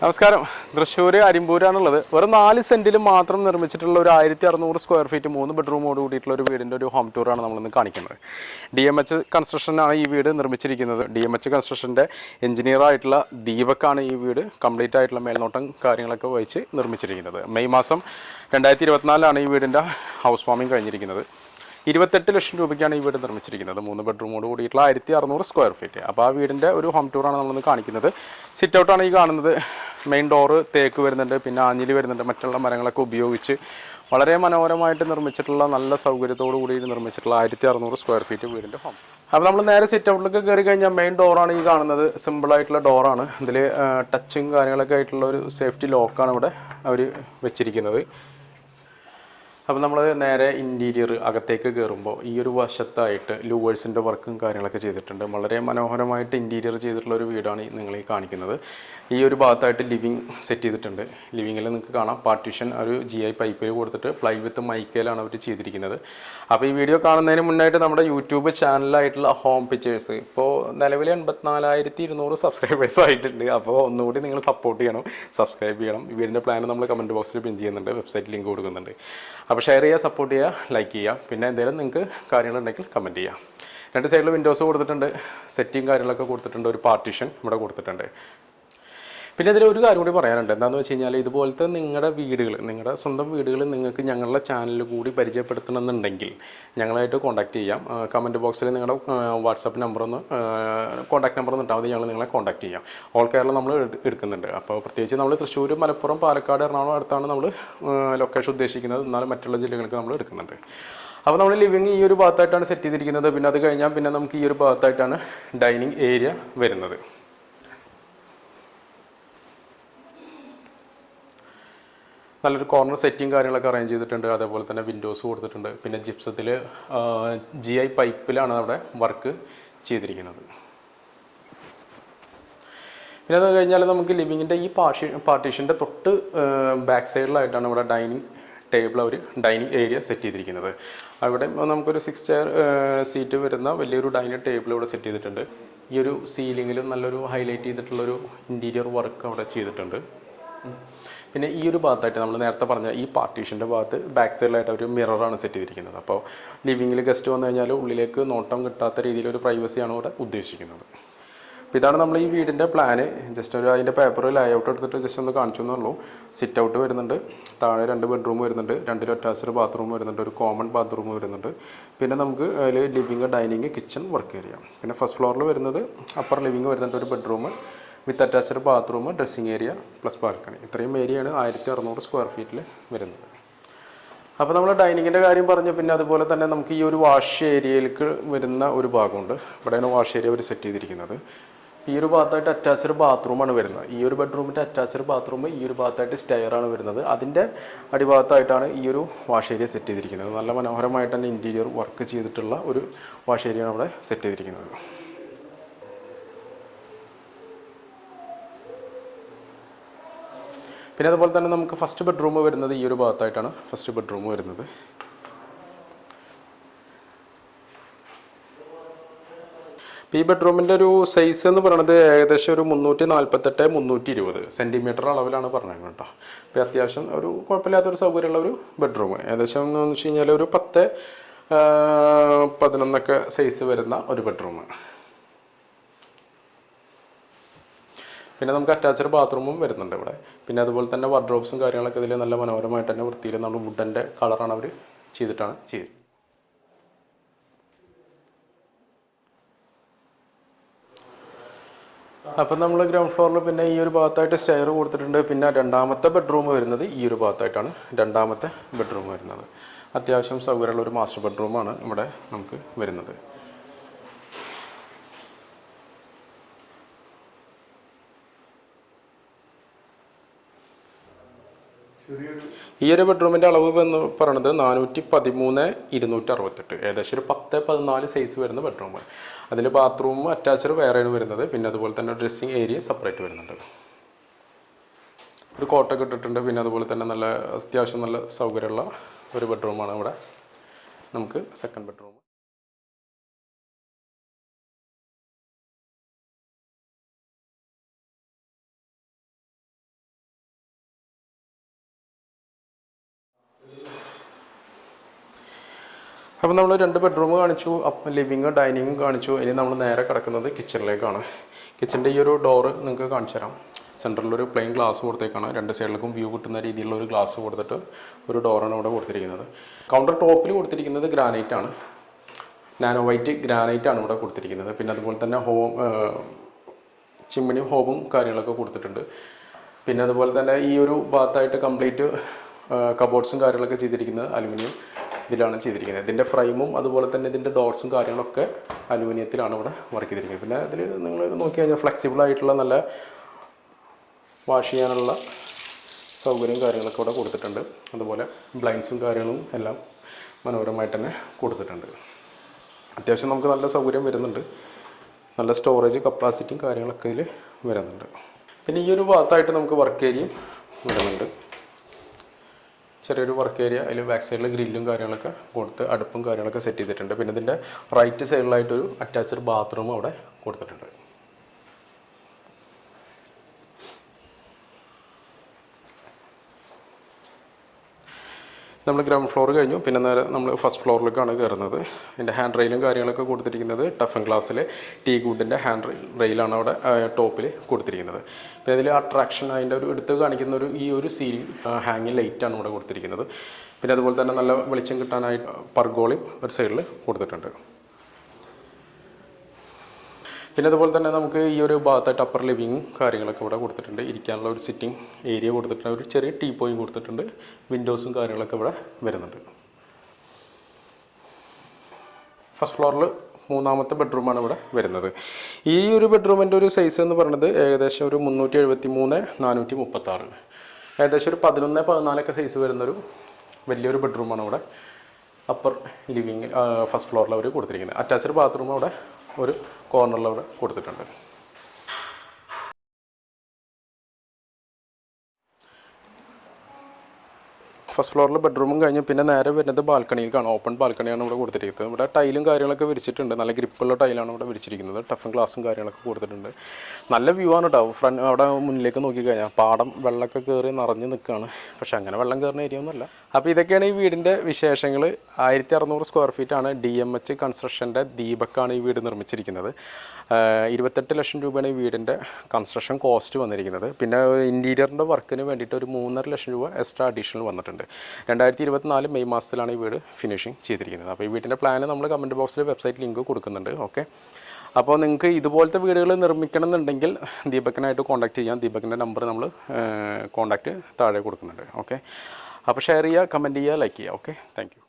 നമസ്കാരം. തൃശ്ശൂർ അരിമ്പൂരാണുള്ളത് വെറും നാല് സെന്റിൽ മാത്രം നിർമ്മിച്ചിട്ടുള്ള ഒരു ആയിരത്തി അറുന്നൂറ് സ്ക്വയർ ഫീറ്റ് മൂന്ന് ബെഡ്റൂമോട് കൂടിയിട്ടുള്ള ഒരു വീടിന്റെ ഒരു ഹോം ടൂറാണ് നമ്മളിന്ന് കാണിക്കുന്നത്. ഡി എം എച്ച് കൺസ്ട്രക്ഷനാണ് ഈ വീട് നിർമ്മിച്ചിരിക്കുന്നത്. ഡി എം എച്ച് കൺസ്ട്രക്ഷന്റെ എഞ്ചിനീയർ ആയിട്ടുള്ള ദീപക്കാണ് ഈ വീട് കംപ്ലീറ്റ് ആയിട്ടുള്ള മേൽനോട്ടം കാര്യങ്ങളൊക്കെ വഹിച്ച് നിർമ്മിച്ചിരിക്കുന്നത്. മെയ് മാസം രണ്ടായിരത്തി ഇരുപത്തിനാലിലാണ് ഈ വീടിന്റെ ഹൗസ് വാമിംഗ് കഴിഞ്ഞിരിക്കുന്നത്. ഇരുപത്തെട്ട് ലക്ഷം രൂപയ്ക്കാണ് ഈ വീട് നിർമ്മിച്ചിരിക്കുന്നത്. മൂന്ന് ബെഡ്റൂമോട് കൂടിയിട്ടുള്ള ആയിരത്തി അറുന്നൂറ് സ്ക്വയർ ഫീറ്റ് അപ്പോൾ ആ വീടിന്റെ ഒരു ഹോം ടൂറാണ് നമ്മളിന്ന് കാണിക്കുന്നത്. സിറ്റ് ഔട്ടാണ് ഈ കാണുന്നത്. മെയിൻ ഡോറ് തേക്ക് വരുന്നുണ്ട് പിന്നെ ആഞ്ഞിലി വരുന്നുണ്ട്. മറ്റുള്ള മരങ്ങളൊക്കെ ഉപയോഗിച്ച് വളരെ മനോഹരമായിട്ട് നിർമ്മിച്ചിട്ടുള്ള നല്ല സൗകര്യത്തോടു കൂടി നിർമ്മിച്ചിട്ടുള്ള ആയിരത്തി അറുന്നൂറ് സ്ക്വയർ ഫീറ്റ് വീടിന്റെ ഹോം അപ്പോൾ നമ്മൾ നേരെ സിറ്റ് ഔട്ടിലേക്ക് കയറി കഴിഞ്ഞാൽ മെയിൻ ഡോറാണ് ഈ കാണുന്നത്. സിമ്പിൾ ആയിട്ടുള്ള ഡോറാണ് ഇതിൽ ടച്ചും കാര്യങ്ങളൊക്കെ ആയിട്ടുള്ള ഒരു സേഫ്റ്റി ലോക്കാണ് ഇവിടെ അവർ വെച്ചിരിക്കുന്നത്. അപ്പോൾ നമ്മൾ നേരെ ഇന്റീരിയർ അകത്തേക്ക് കയറുമ്പോൾ ഈ ഒരു വശത്തായിട്ട് ലൂവേഴ്സിന്റെ വർക്കും കാര്യങ്ങളൊക്കെ ചെയ്തിട്ടുണ്ട്. വളരെ മനോഹരമായിട്ട് ഇന്റീരിയർ ചെയ്തിട്ടുള്ള ഒരു വീടാണ് നിങ്ങൾ ഈ കാണിക്കുന്നത്. ഈ ഒരു ഭാഗത്തായിട്ട് ലിവിങ് സെറ്റ് ചെയ്തിട്ടുണ്ട്. ലിവിങ്ങിൽ നിങ്ങൾക്ക് കാണാം. പാർട്ടീഷൻ ഒരു ജി ഐ പൈപ്പിൽ കൊടുത്തിട്ട് പ്ലൈ വിത്ത് മൈക്കയിലാണ് അവർ ചെയ്തിരിക്കുന്നത്. അപ്പോൾ ഈ വീഡിയോ കാണുന്നതിന് മുന്നായിട്ട് നമ്മുടെ യൂട്യൂബ് ചാനലായിട്ടുള്ള ഹോം പിക്ചേഴ്സ് ഇപ്പോൾ നിലവിൽ എൺപത്തിനാലായിരത്തി ഇരുന്നൂറ് സബ്സ്ക്രൈബേഴ്സ് ആയിട്ടുണ്ട്. അപ്പോൾ ഒന്നുകൂടി നിങ്ങൾ സപ്പോർട്ട് ചെയ്യണം. സബ്സ്ക്രൈബ് ചെയ്യണം. വീടിന്റെ പ്ലാൻ നമ്മൾ കമന്റ് ബോക്സിൽ പിൻ ചെയ്യുന്നുണ്ട്. വെബ്സൈറ്റ് ലിങ്ക് കൊടുക്കുന്നുണ്ട്. അപ്പോൾ ഷെയർ ചെയ്യുക സപ്പോർട്ട് ചെയ്യുക ലൈക്ക് ചെയ്യുക. പിന്നെ എന്തെങ്കിലും നിങ്ങൾക്ക് കാര്യങ്ങളുണ്ടെങ്കിൽ കമന്റ് ചെയ്യാം രണ്ട് സൈഡിൽ വിൻഡോസ് കൊടുത്തിട്ടുണ്ട്. സെറ്റിംഗ് കാര്യങ്ങളൊക്കെ കൊടുത്തിട്ടുണ്ട്. ഒരു പാർട്ടീഷൻ ഇവിടെ കൊടുത്തിട്ടുണ്ട്. പിന്നെ ഇതിൽ ഒരു കാര്യം കൂടി പറയാനുണ്ട്. എന്താണെന്ന് വെച്ച് കഴിഞ്ഞാൽ ഇതുപോലത്തെ നിങ്ങളുടെ വീടുകൾ നിങ്ങളുടെ സ്വന്തം വീടുകൾ നിങ്ങൾക്ക് ഞങ്ങളുടെ ചാനൽ കൂടി പരിചയപ്പെടുത്തണമെന്നുണ്ടെങ്കിൽ ഞങ്ങളായിട്ട് കോൺടാക്ട് ചെയ്യാം. കമന്റ് ബോക്സിൽ നിങ്ങളുടെ വാട്സപ്പ് നമ്പർ ഒന്ന് കോൺടാക്ട് നമ്പർ ഒന്ന് ഇട്ടാൽ ഞങ്ങൾ നിങ്ങളെ കോൺടാക്ട് ചെയ്യാം. ഓൾ കേരള നമ്മൾ എടു- എടുക്കുന്നുണ്ട്. അപ്പോൾ പ്രത്യേകിച്ച് നമ്മൾ തൃശ്ശൂർ മലപ്പുറം പാലക്കാട് എറണാകുളം അടുത്താണ് നമ്മൾ ലൊക്കേഷൻ ഉദ്ദേശിക്കുന്നത്. എന്നാലും മറ്റുള്ള ജില്ലകൾക്ക് നമ്മൾ എടുക്കുന്നുണ്ട്. അപ്പോൾ നമ്മൾ ലിവിങ് ഈ ഒരു ഭാഗത്തായിട്ടാണ് സെറ്റ് ചെയ്തിരിക്കുന്നത്. പിന്നെ അത് കഴിഞ്ഞാൽ പിന്നെ നമുക്ക് ഈ ഒരു ഭാഗത്തായിട്ടാണ് ഡൈനിങ് ഏരിയ വരുന്നത്. നല്ലൊരു കോർണർ സെറ്റിംഗ് കാര്യങ്ങളൊക്കെ അറേഞ്ച് ചെയ്തിട്ടുണ്ട്. അതേപോലെ തന്നെ വിൻഡോസ് കൊടുത്തിട്ടുണ്ട്. പിന്നെ ജിപ്സത്തിൽ ജി ഐ പൈപ്പിലാണ് അവിടെ വർക്ക് ചെയ്തിരിക്കുന്നത്. പിന്നെ അത് കഴിഞ്ഞാൽ നമുക്ക് ലിവിങ്ങിന്റെ ഈ പാർട്ടി പാർട്ടീഷന്റെ തൊട്ട് ബാക്ക് സൈഡിലായിട്ടാണ് ഇവിടെ ഡൈനിങ് ടേബിൾ അവർ ഡൈനിങ് ഏരിയ സെറ്റ് ചെയ്തിരിക്കുന്നത്. അവിടെ നമുക്കൊരു സിക്സ് ചെയർ സീറ്റ് വരുന്ന വലിയൊരു ഡൈനിങ് ടേബിൾ ഇവിടെ സെറ്റ് ചെയ്തിട്ടുണ്ട്. ഈ ഒരു സീലിങ്ങിലും നല്ലൊരു ഹൈലൈറ്റ് ചെയ്തിട്ടുള്ളൊരു ഇന്റീരിയർ വർക്ക് അവിടെ ചെയ്തിട്ടുണ്ട്. പിന്നെ ഈ ഒരു ഭാഗത്തായിട്ട് നമ്മൾ നേരത്തെ പറഞ്ഞ ഈ പാർട്ടീഷന്റെ ഭാഗത്ത് ബാക്ക് സൈഡിലായിട്ട് ഒരു മിററാണ് സെറ്റ് ചെയ്തിരിക്കുന്നത്. അപ്പോൾ ലിവിങ്ങിൽ ഗസ്റ്റ് വന്നു കഴിഞ്ഞാൽ ഉള്ളിലേക്ക് നോട്ടം കിട്ടാത്ത രീതിയിൽ ഒരു പ്രൈവസിയാണ് ഇവിടെ ഉദ്ദേശിക്കുന്നത്. അപ്പോൾ ഇതാണ് നമ്മൾ ഈ വീടിന്റെ പ്ലാന് ജസ്റ്റ് ഒരു അതിന്റെ പേപ്പർ ലേഔട്ട് എടുത്തിട്ട് ജസ്റ്റ് ഒന്ന് കാണിച്ചു എന്നുള്ളൂ സിറ്റ് ഔട്ട് വരുന്നുണ്ട്. താഴെ രണ്ട് ബെഡ്റൂം വരുന്നുണ്ട്. രണ്ടിൽ അറ്റാച്ച്ഡ് ബാത്റൂം വരുന്നുണ്ട്. ഒരു കോമൺ ബാത്റൂം വരുന്നുണ്ട്. പിന്നെ നമുക്ക് അതിൽ living dining kitchen work area പിന്നെ ഫസ്റ്റ് ഫ്ലോറിൽ വരുന്നത് അപ്പർ ലിവിങ് വരുന്നുണ്ട്. ഒരു bedroom with attached bathroom dressing area plus balcony ഇത്രയും ഏരിയയാണ് ആയിരത്തി അറുന്നൂറ് സ്ക്വയർ ഫീറ്റിൽ വരുന്നത്. അപ്പോൾ നമ്മൾ ഡൈനിങ്ങിന്റെ കാര്യം പറഞ്ഞു. പിന്നെ അതുപോലെ തന്നെ നമുക്ക് ഈ ഒരു വാഷ് ഏരിയയിലേക്ക് വരുന്ന ഒരു ഭാഗമുണ്ട്. ഇവിടെയാണ് വാഷ് ഏരിയ അവർ സെറ്റ് ചെയ്തിരിക്കുന്നത്. ഈ ഒരു ഭാഗത്തായിട്ട് അറ്റാച്ച്ഡ് ബാത്റൂമാണ് വരുന്നത്. ഈ ഒരു ബെഡ്റൂമിന്റെ അറ്റാച്ച്ഡ് ബാത്റൂം ഈ ഒരു ഭാഗത്തായിട്ട് സ്റ്റെയറാണ് വരുന്നത്. അതിന്റെ അടിഭാഗത്തായിട്ടാണ് ഈ ഒരു വാഷ് ഏരിയ സെറ്റ് ചെയ്തിരിക്കുന്നത്. നല്ല മനോഹരമായിട്ട് തന്നെ ഇന്റീരിയർ വർക്ക് ചെയ്തിട്ടുള്ള ഒരു വാഷ് ഏരിയയാണ് അവിടെ സെറ്റ് ചെയ്തിരിക്കുന്നത്. പിന്നെ അതുപോലെ തന്നെ നമുക്ക് ഫസ്റ്റ് ബെഡ്റൂം വരുന്നത് ഈ ഒരു ഭാഗത്തായിട്ടാണ് ഫസ്റ്റ് ബെഡ്റൂം വരുന്നത്. ഈ ബെഡ്റൂമിന്റെ ഒരു സൈസ് എന്ന് പറയുന്നത് ഏകദേശം ഒരു മുന്നൂറ്റി നാൽപ്പത്തെട്ട് മുന്നൂറ്റി ഇരുപത് സെന്റിമീറ്റർ അളവിലാണ് പറഞ്ഞത് കേട്ടോ. അപ്പോൾ അത്യാവശ്യം ഒരു കുഴപ്പമില്ലാത്തൊരു സൗകര്യമുള്ള ഒരു ബെഡ്റൂം ഏകദേശം എന്ന് വെച്ച് കഴിഞ്ഞാൽ ഒരു പത്ത് പതിനൊന്നൊക്കെ സൈസ് വരുന്ന ഒരു ബെഡ്റൂം പിന്നെ നമുക്ക് അറ്റാച്ച്ഡ് ബാത്റൂമും വരുന്നുണ്ട് ഇവിടെ. പിന്നെ അതുപോലെ തന്നെ വാർഡ്രോബ്സും കാര്യങ്ങളൊക്കെ ഇതിൽ നല്ല മനോഹരമായിട്ട് തന്നെ വൃത്തിയിൽ നമ്മൾ വുഡന്റെ കളറാണ് അവർ ചെയ്തിട്ടാണ് ചെയ്തത്. അപ്പം നമ്മൾ ഗ്രൗണ്ട് ഫ്ലോറിൽ പിന്നെ ഈ ഒരു ഭാഗത്തായിട്ട് സ്റ്റെയർ കൊടുത്തിട്ടുണ്ട്. പിന്നെ രണ്ടാമത്തെ ബെഡ്റൂം വരുന്നത് ഈ ഒരു ഭാഗത്തായിട്ടാണ്. രണ്ടാമത്തെ ബെഡ്റൂം വരുന്നത്. അത്യാവശ്യം സൗകര്യമുള്ള ഒരു മാസ്റ്റർ ബെഡ്റൂമാണ് ഇവിടെ നമുക്ക് വരുന്നത്. ഈ ഒരു ബെഡ്റൂമിന്റെ അളവ് എന്ന് പറയുന്നത് നാനൂറ്റി പതിമൂന്ന് ഇരുന്നൂറ്റി അറുപത്തെട്ട് ഏകദേശം ഒരു പത്ത് പതിനാല് സൈസ് വരുന്ന ബെഡ്റൂം അതിൽ ബാത്റൂം അറ്റാച്ച്ഡ് വേറെയാണ് വരുന്നത്. പിന്നെ അതുപോലെ തന്നെ ഡ്രസ്സിങ് ഏരിയ സെപ്പറേറ്റ് വരുന്നുണ്ട്. ഒരു കോട്ടൊക്കെ ഇട്ടിട്ടുണ്ട്. പിന്നെ അതുപോലെ തന്നെ നല്ല അത്യാവശ്യം നല്ല സൗകര്യമുള്ള ഒരു ബെഡ്റൂമാണ് ഇവിടെ. നമുക്ക് സെക്കൻഡ് ബെഡ്റൂം അപ്പോൾ നമ്മൾ രണ്ട് ബെഡ്റൂം കാണിച്ചു അപ്പം ലിവിങ് ഡൈനിങ്ങും കാണിച്ചു. ഇനി നമ്മൾ നേരെ കിടക്കുന്നത് കിച്ചണിലേക്കാണ് കിച്ചന്റെ ഈ ഒരു ഡോറ് നിങ്ങൾക്ക് കാണിച്ചു തരാം. സെന്ററിൽ ഒരു പ്ലെയിൻ ഗ്ലാസ് കൊടുത്തേക്കാണ്. രണ്ട് സൈഡിലേക്കും വ്യൂ കിട്ടുന്ന രീതിയിലുള്ള ഒരു ഗ്ലാസ് കൊടുത്തിട്ട് ഒരു ഡോറാണ് ഇവിടെ കൊടുത്തിരിക്കുന്നത്. കൗണ്ടർ ടോപ്പിൽ കൊടുത്തിരിക്കുന്നത് ഗ്രാനൈറ്റ് ആണ്. നാനോ വൈറ്റ് ഗ്രാനൈറ്റ് ആണ് ഇവിടെ കൊടുത്തിരിക്കുന്നത്. പിന്നെ അതുപോലെ തന്നെ ഹോം ചിമ്മിണിയും ഹോബും കാര്യങ്ങളൊക്കെ കൊടുത്തിട്ടുണ്ട്. പിന്നെ അതുപോലെ തന്നെ ഈ ഒരു ഭാഗത്തായിട്ട് കംപ്ലീറ്റ് കബോർഡ്സും കാര്യങ്ങളൊക്കെ ചെയ്തിരിക്കുന്നത് അലുമിനിയം ഇതിലാണ് ചെയ്തിരിക്കുന്നത്. ഇതിന്റെ ഫ്രെയിമും അതുപോലെ തന്നെ ഇതിന്റെ ഡോർസും കാര്യങ്ങളൊക്കെ അലുമിനിയത്തിലാണ് ഇവിടെ വർക്ക് ചെയ്തിരിക്കുന്നത്. പിന്നെ ഇതിൽ നിങ്ങൾ നോക്കി കഴിഞ്ഞാൽ ഫ്ലെക്സിബിൾ ആയിട്ടുള്ള നല്ല വാഷ് ചെയ്യാനുള്ള സൗകര്യവും കാര്യങ്ങളൊക്കെ ഇവിടെ കൊടുത്തിട്ടുണ്ട്. അതുപോലെ ബ്ലൈൻസും കാര്യങ്ങളും എല്ലാം മനോഹരമായിട്ട് തന്നെ കൊടുത്തിട്ടുണ്ട്. അത്യാവശ്യം നമുക്ക് നല്ല സൗകര്യം വരുന്നുണ്ട്. നല്ല സ്റ്റോറേജ് കപ്പാസിറ്റിയും കാര്യങ്ങളൊക്കെ ഇതിൽ വരുന്നുണ്ട്. പിന്നെ ഈ ഒരു ഭാഗത്തായിട്ട് നമുക്ക് വർക്ക് ഏരിയയും വരുന്നുണ്ട്. ചെറിയൊരു വർക്ക് ഏരിയ അതിൽ ബാക്ക് സൈഡിൽ ഗ്രില്ലും കാര്യങ്ങളൊക്കെ കൊടുത്ത് അടുപ്പും കാര്യങ്ങളൊക്കെ സെറ്റ് ചെയ്തിട്ടുണ്ട്. പിന്നെ ഇതിന്റെ റൈറ്റ് സൈഡിലായിട്ടൊരു അറ്റാച്ച്ഡ് ബാത്റൂം അവിടെ കൊടുത്തിട്ടുണ്ട്. നമ്മൾ ഗ്രൗണ്ട് ഫ്ലോർ കഴിഞ്ഞു. പിന്നെ നേരെ നമ്മൾ ഫസ്റ്റ് ഫ്ലോറിലേക്കാണ് കയറുന്നത്. ഇതിന്റെ ഹാൻഡ് റെയിലും കാര്യങ്ങളൊക്കെ കൊടുത്തിരിക്കുന്നത് ടഫൻ ഗ്ലാസ്സിലെ ടീ ഗുഡിന്റെ ഹാൻഡ് റെയിലാണ് അവിടെ ടോപ്പിൽ കൊടുത്തിരിക്കുന്നത്. പിന്നെ ഇതിൽ അട്രാക്ഷൻ അതിന്റെ ഒരു എടുത്ത് കാണിക്കുന്ന ഒരു ഈ ഒരു സീലിംഗ് ഹാങ്ങിങ് ലൈറ്റാണ് ഇവിടെ കൊടുത്തിരിക്കുന്നത്. പിന്നെ അതുപോലെ തന്നെ നല്ല വെളിച്ചം കിട്ടാനായിട്ട് പർഗോളിയും ഒരു സൈഡിൽ കൊടുത്തിട്ടുണ്ട്. പിന്നെ അതുപോലെ തന്നെ നമുക്ക് ഈ ഒരു ഭാഗത്തായിട്ട് അപ്പർ ലിവിങ്ങും കാര്യങ്ങളൊക്കെ ഇവിടെ കൊടുത്തിട്ടുണ്ട്. ഇരിക്കാനുള്ള ഒരു സിറ്റിംഗ് ഏരിയ കൊടുത്തിട്ടുണ്ട്. ഒരു ചെറിയ ടീ പോയും കൊടുത്തിട്ടുണ്ട്. വിൻഡോസും കാര്യങ്ങളൊക്കെ ഇവിടെ വരുന്നുണ്ട്. ഫസ്റ്റ് ഫ്ലോറിൽ മൂന്നാമത്തെ ബെഡ്റൂമാണ് ഇവിടെ വരുന്നത്. ഈ ഒരു ബെഡ്റൂമിന്റെ ഒരു സൈസ് എന്ന് പറയുന്നത് ഏകദേശം ഒരു മുന്നൂറ്റി എഴുപത്തി മൂന്ന് നാനൂറ്റി മുപ്പത്താറ് ഏകദേശം ഒരു പതിനൊന്ന് പതിനാലൊക്കെ സൈസ് വരുന്നൊരു വലിയൊരു ബെഡ്റൂമാണ് ഇവിടെ അപ്പർ ലിവിങ് ഫസ്റ്റ് ഫ്ലോറിൽ അവർ കൊടുത്തിരിക്കുന്നത്. അറ്റാച്ച്ഡ് ബാത്റൂം അവിടെ ഒരു കോർണറിൽ അവിടെ കൊടുത്തിട്ടുണ്ട്. ഫസ്റ്റ് ഫ്ലോറിൽ ബെഡ്റൂമും കഴിഞ്ഞ് പിന്നെ നേരെ വരുന്നത് ബാൽക്കണിയിലേക്കാണ് ഓപ്പൺ ബാൽക്കണിയാണ് ഇവിടെ കൊടുത്തിരിക്കുന്നത്. ഇവിടെ ടൈലും കാര്യങ്ങളൊക്കെ വിരിച്ചിട്ടുണ്ട്. നല്ല ഗ്രിപ്പുള്ള ടൈലാണ് ഇവിടെ വിരിച്ചിരിക്കുന്നത്. ടഫൻ ഗ്ലാസും കാര്യങ്ങളൊക്കെ കൊടുത്തിട്ടുണ്ട്. നല്ല വ്യൂ ആണ് കേട്ടോ ഫ്രണ്ട് അവിടെ മുന്നിലേക്ക് നോക്കിക്കഴിഞ്ഞാൽ പാടം വെള്ളമൊക്കെ കയറി നിറഞ്ഞ് നിൽക്കുകയാണ് പക്ഷെ അങ്ങനെ വെള്ളം കയറുന്ന ഏരിയ ഒന്നുമല്ല. അപ്പോൾ ഇതൊക്കെയാണ് ഈ വീടിന്റെ വിശേഷങ്ങൾ ആയിരത്തി അറുന്നൂറ് സ്ക്വയർ ഫീറ്റ് ആണ് ഡി എം എച്ച് കൺസ്ട്രക്ഷന്റെ ദീപക്കാണ് ഈ വീട് നിർമ്മിച്ചിരിക്കുന്നത്. ഇരുപത്തെട്ട് ലക്ഷം രൂപയാണ് ഈ വീടിന്റെ കൺസ്ട്രക്ഷൻ കോസ്റ്റ് വന്നിരിക്കുന്നത്. പിന്നെ ഇന്റീരിയറിന്റെ വർക്കിന് വേണ്ടിയിട്ട് ഒരു മൂന്നര ലക്ഷം രൂപ എക്സ്ട്രാ അഡീഷണൽ വന്നിട്ടുണ്ട്. രണ്ടായിരത്തി ഇരുപത്തിനാല് മെയ് മാസത്തിലാണ് ഈ വീട് ഫിനിഷിംഗ് ചെയ്തിരിക്കുന്നത്. അപ്പോൾ ഈ വീടിന്റെ പ്ലാന് നമ്മൾ കമന്റ് ബോക്സിൽ വെബ്സൈറ്റ് ലിങ്ക് കൊടുക്കുന്നുണ്ട്. ഓക്കെ അപ്പോൾ നിങ്ങൾക്ക് ഇതുപോലത്തെ വീടുകൾ നിർമ്മിക്കണം എന്നുണ്ടെങ്കിൽ ദീപകനായിട്ട് കോൺടാക്ട് ചെയ്യാം. ദീപകിന്റെ നമ്പർ നമ്മൾ കോൺടാക്റ്റ് താഴെ കൊടുക്കുന്നുണ്ട്. ഓക്കെ അപ്പോൾ ഷെയർ ചെയ്യുക കമന്റ് ചെയ്യുക ലൈക്ക് ചെയ്യുക. ഓക്കെ? താങ്ക്